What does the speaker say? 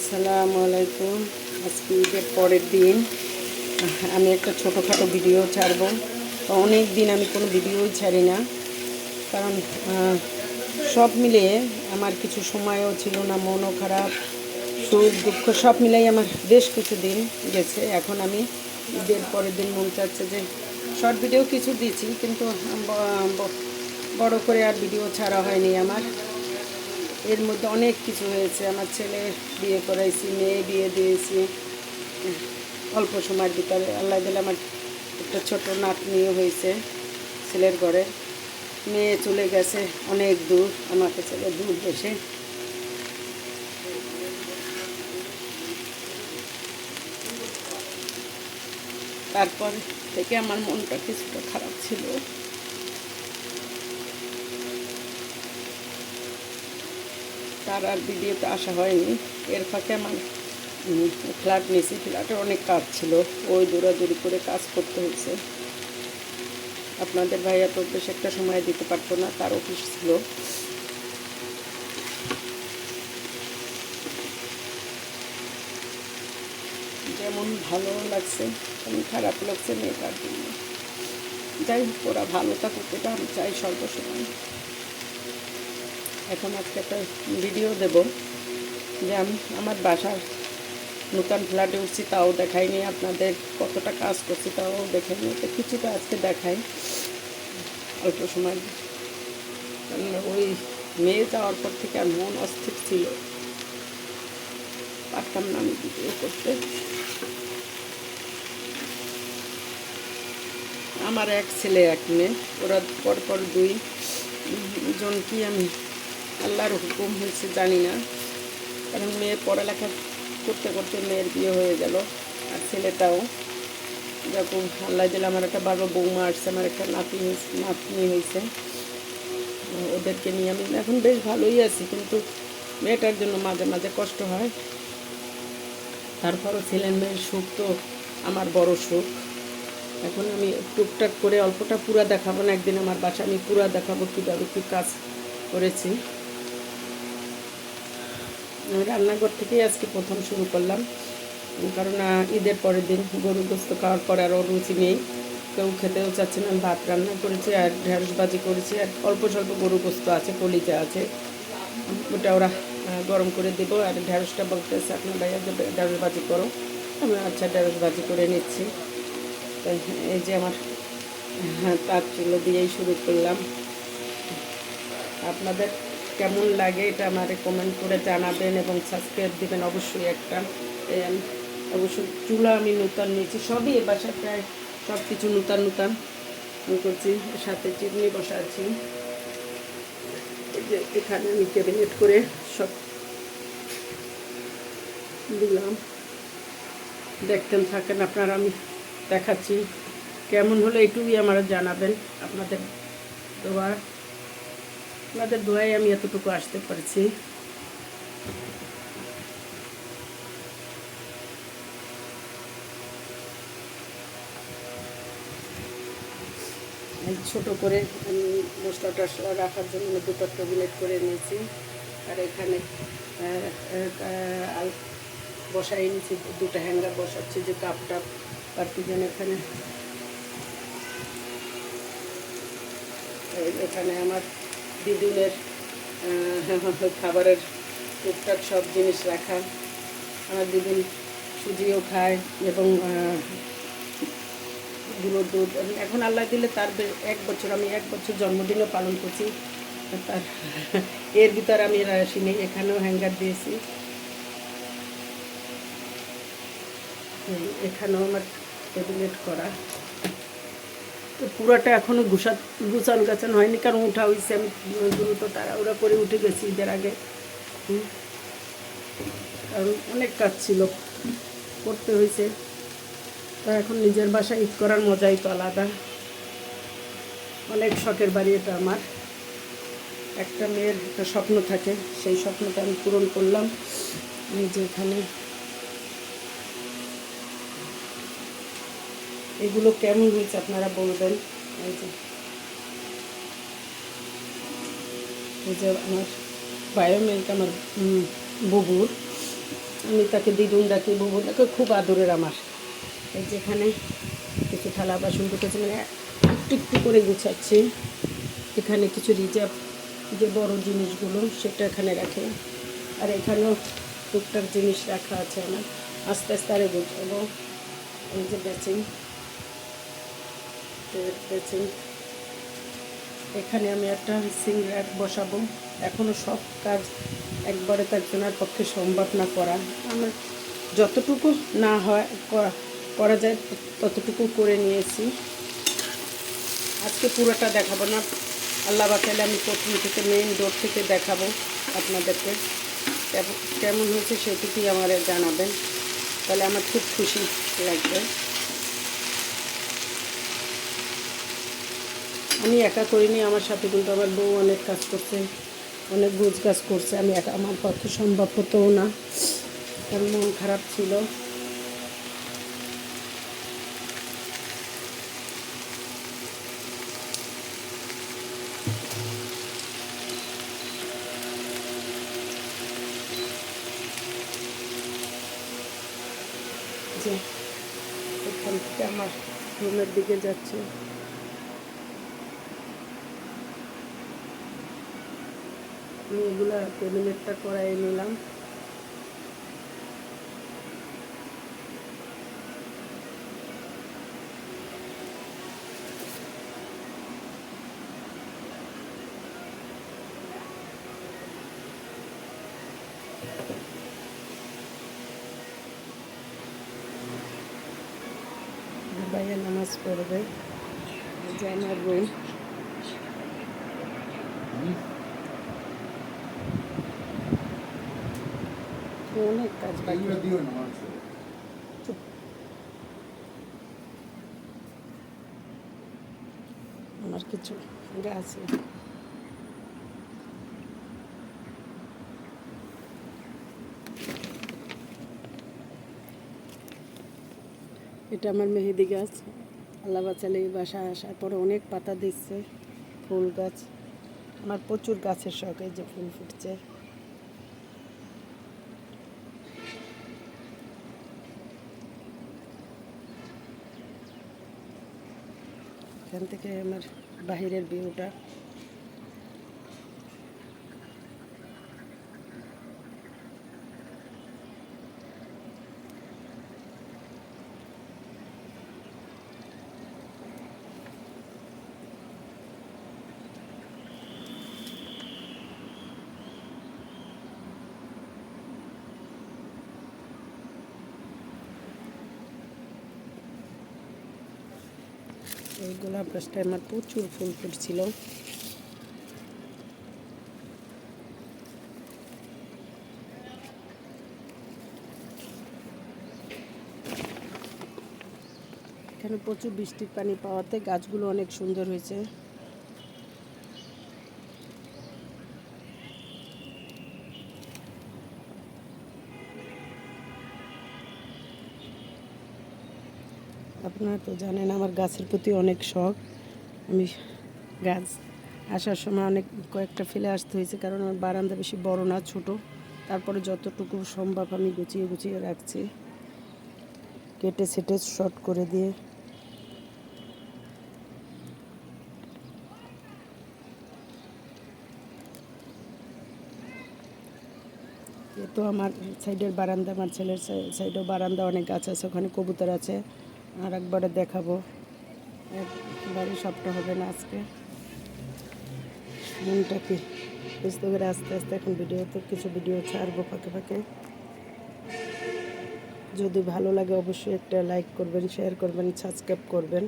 আসসালামু আলাইকুম। আজকে ঈদের পরের দিন। আমি একটা ছোটোখাটো ভিডিও ছাড়বো। অনেক দিন আমি কোনো ভিডিওই ছাড়ি না। কারণ সব মিলিয়ে আমার কিছু সময়ও ছিল না, মনও খারাপ, সুখ, দুঃখ, সব মিলাই আমার বেশ কিছু দিন গেছে। এখন আমি ঈদের পরের দিন মন চাচ্ছে যে শর্ট ভিডিও কিছু দিয়েছি কিন্তু বড় করে আর ভিডিও ছাড়া হয়নি আমার। এর মধ্যে অনেক কিছু হয়েছে। আমার ছেলে বিয়ে করাইছি, মেয়ে বিয়ে দিয়েছি। অল্প সময়ের ভিতরে আল্লাহ দিলে আমার একটা ছোট নাতনিও হয়েছে ছেলের ঘরে। মেয়ে চলে গেছে অনেক দূর আমাকে ছেলে দূর দেশে। তারপর থেকে আমার মনটা কিছুটা খারাপ ছিল। তার আর ভিডিওতে আসা হয়নি। এর ফাঁকে আমার ফ্ল্যাট নিয়েছি। ফ্ল্যাটে অনেক কাজ ছিল। ওই দৌড়াদৌড়ি করে কাজ করতে হয়েছে। আপনাদের ভাইয়া তো বেশ একটা সময় দিতে পারতো না, তার অফিস ছিল। যেমন ভালো লাগছে, তেমন খারাপ লাগছে মেয়েটার জন্য। যাই হোক, ওরা ভালো থাকুক, এটা আমি চাই সর্বসময় এখন আজকে একটা ভিডিও দেব। যে আমি আমার বাসার নতুন ফ্ল্যাটে উঠছি, তাও দেখাইনি আপনাদের কতটা কাজ করছি তাও দেখাইনি তো কিছুটা আজকে দেখাই। অল্প সময়। ওই মেয়ে যাওয়ার পর থেকে আর মন অস্থির ছিল। পারতাম না আমি ভিডিও করতে। আমার এক ছেলে, এক মেয়ে। ওরা পর পর দুই জন কি আমি আল্লাহর হুকুম হয়েছে, জানি না। কারণ মেয়ে পড়ালেখা করতে করতে মেয়ের বিয়ে হয়ে গেল, আর ছেলেটাও। যখন আল্লাহ দিলে, আমার একটা বারো বৌমা আসছে, আমার একটা নাতি হয়েছে, নাতনি হয়েছে। ওদেরকে নিয়ে আমি এখন বেশ ভালোই আছি, কিন্তু মেয়েটার জন্য মাঝে মাঝে কষ্ট হয়। তারপরও ছেলের মেয়ের সুখ তো আমার বড় সুখ। এখন আমি টুকটাক করে অল্পটা পুরা দেখাবো না, একদিন আমার বাসা আমি পুরা দেখাবো কীভাবে কী কাজ করেছি। রান্নাঘর থেকেই আজকে প্রথম শুরু করলাম। কারণ ঈদের পরের দিন গরু গোস্ত খাওয়ার পর আরও রুচি নেই। কেউ খেতেও চাচ্ছে না, ভাত রান্না করেছি আর ঢেঁড়স ভাজি করেছি আর অল্প স্বল্প গরু গোস্ত আছে, কলিজা আছে। ওটা ওরা গরম করে দেবো আর ঢেঁড়সটা বলতেছে, আপনার ভাইয়া যে ঢেঁড়স ভাজি করো। আমি আচ্ছা ঢেঁড়স ভাজি করে নিচ্ছি। তো এই যে আমার চুলো দিয়েই শুরু করলাম। আপনাদের কেমন লাগে এটা আমারে কমেন্ট করে জানাবেন এবং সাবস্ক্রাইব দিবেন অবশ্যই একটা। অবশ্যই চুলা আমি নূতন নিয়েছি, সবই এ বাসায় প্রায় সব কিছু নূতন। নূতন করছি সাথে চিমনি বসাচ্ছি এখানে আমি ক্যাবিনেট করে সব দিলাম। দেখতেন, থাকেন আপনারা, আমি দেখাচ্ছি। কেমন হলো এইটুকুই আমার জানাবেন। আপনাদের দোয়া। আপনাদের দোয়ায় আমি এতটুকু আসতে পারছি ছোট করে আমি মশলা টসলা রাখার জন্য দুটো টবিলেট করে নিয়েছি আর এখানে বসাই নিয়েছি দুটো হ্যাঙ্গার বসাচ্ছি যে কাপ টাপ পারতি যেন এখানে এখানে আমার দিদুনের খাবারের টুকটাক সব জিনিস রাখা। আমার দিদুন সুজিও খায় এবং গুঁড়ো দুধ। এখন আল্লাহ দিলে তার এক বছর, আমি এক বছর জন্মদিনও পালন করছি। তার এর ভিতরে আমি আসিনি এখানেও হ্যাঙ্গার দিয়েছি। এখানেও আমার টেবিলেট করা। তো পুরাটা এখনও গুছা গুছান গাছান হয়নি, কারণ উঠা হয়েছে আমি দ্রুত তাড়াহুড়া করে উঠে গেছি ঈদের আগে। কারণ অনেক কাজ ছিল, করতে হয়েছে তা এখন নিজের বাসায় ঈদ করার মজাই তো আলাদা। অনেক শখের বাড়ি এটা আমার। একটা মেয়ের একটা স্বপ্ন থাকে, সেই স্বপ্নটা আমি পূরণ করলাম। নিজে এখানে এগুলো কেমন হয়েছে আপনারা বলবেন? এই যে। এই যে আমার বায়োমিল্ক আমার বুবুর। আমি তাকে দিদুন ডাকি বউ ডাকে খুব আদরের আমার। এই যেখানে কিছু থালা বাসন দুটেছে মানে একটু একটু করে গুছাচ্ছি। এখানে কিছু রিজার্ভ, যে বড় জিনিসগুলো সেটা এখানে রাখে। আর এখানেও টুকটাক জিনিস রাখা আছে আমার। আস্তে আস্তে আরে গুছাবো। এই যে বেচিং বেচিং এখানে আমি একটা সিঙ্ক র্যাক বসাবো। এখনও সব কাজ একবারে তার জনের পক্ষে সম্ভব না করা। আমার যতটুকু না হয় করা যায় ততটুকু করে নিয়েছি। আজকে পুরোটা দেখাবো না। আল্লাহ বাঁচালে আমি প্রথম থেকে মেইন ডোর থেকে দেখাবো আপনাদেরকে। কেমন হয়েছে সেটুকুই আমার জানাবেন। তাহলে আমার খুব খুশি লাগবে। আমি একা করিনি, আমার সাথে কিন্তু আমার বউ অনেক কাজ করছে, অনেক গুজ কাজ করছে। আমি একা, আমার পক্ষে সম্ভব হতোও না। কারণ মন খারাপ ছিল। যে, এখান থেকে আমার রুমের দিকে যাচ্ছে। আমি এগুলা ক্যাবিনেটটা করাই নিলাম। ভাইয়া নামাজ পড়বে। যে আমার রুম অনেক কাজ বাকি। চুপ। আমার কিছু গাছ এটা আমার মেহেদি গাছ। আল্লাহ বাঁচালে এই বাসায় আসার পরে অনেক পাতা দিচ্ছে ফুল গাছ। আমার প্রচুর গাছের শখ এই যে ফুল ফুটছে। এখান থেকে আমার বাহিরের ভিউটা এই গোলাপ গাছটায় আমার প্রচুর ফুল ফুটছিল। এখানে প্রচুর বৃষ্টির পানি পাওয়াতে গাছগুলো অনেক সুন্দর হয়েছে। আপনারা তো জানেন আমার গাছের প্রতি অনেক শখ। আমি গাছ আসার সময় অনেক কয়েকটা ফেলে আসতে হয়েছে কারণ আমার বারান্দা বেশি বড় না, ছোট। তারপরে যতটুকু সম্ভব আমি গুছিয়ে গুছিয়ে রাখছি। কেটে সেটে শর্ট করে দিয়ে। তো আমার সাইডের বারান্দা, আমার ছেলের সাইডেও বারান্দা, অনেক গাছ আছে, ওখানে কবুতর আছে। আর একবারে দেখাবো। একবারে সবটা হবে না আজকে। মনটা কি? বুঝতে পারে আস্তে আস্তে এখন ভিডিওতে কিছু ভিডিও ছাড়বো ফাঁকে ফাঁকে। যদি ভালো লাগে অবশ্যই একটা লাইক করবেন শেয়ার করবেন সাবস্ক্রাইব করবেন।